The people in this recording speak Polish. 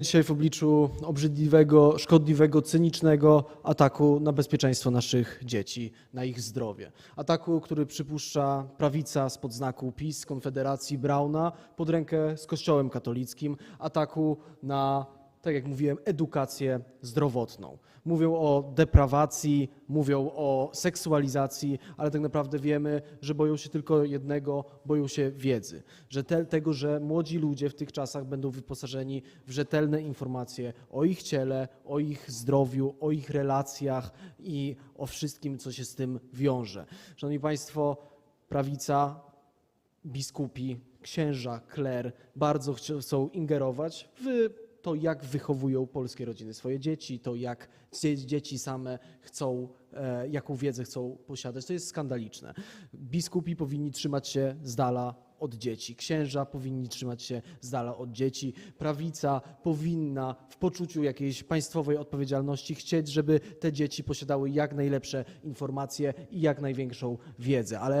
Dzisiaj w obliczu obrzydliwego, szkodliwego, cynicznego ataku na bezpieczeństwo naszych dzieci, na ich zdrowie. Ataku, który przypuszcza prawica spod znaku PiS, Konfederacji Brauna pod rękę z Kościołem katolickim. Ataku na, tak jak mówiłem, edukację zdrowotną. Mówią o deprawacji, mówią o seksualizacji, ale tak naprawdę wiemy, że boją się tylko jednego, boją się wiedzy. Że te, tego, że młodzi ludzie w tych czasach będą wyposażeni w rzetelne informacje o ich ciele, o ich zdrowiu, o ich relacjach i o wszystkim, co się z tym wiąże. Szanowni Państwo, prawica, biskupi, księża, kler bardzo chcą ingerować w to, jak wychowują polskie rodziny swoje dzieci, to jak dzie- dzieci same chcą, e, jaką wiedzę chcą posiadać. To jest skandaliczne. Biskupi powinni trzymać się z dala od dzieci. Księża powinni trzymać się z dala od dzieci. Prawica powinna w poczuciu jakiejś państwowej odpowiedzialności chcieć, żeby te dzieci posiadały jak najlepsze informacje i jak największą wiedzę. Ale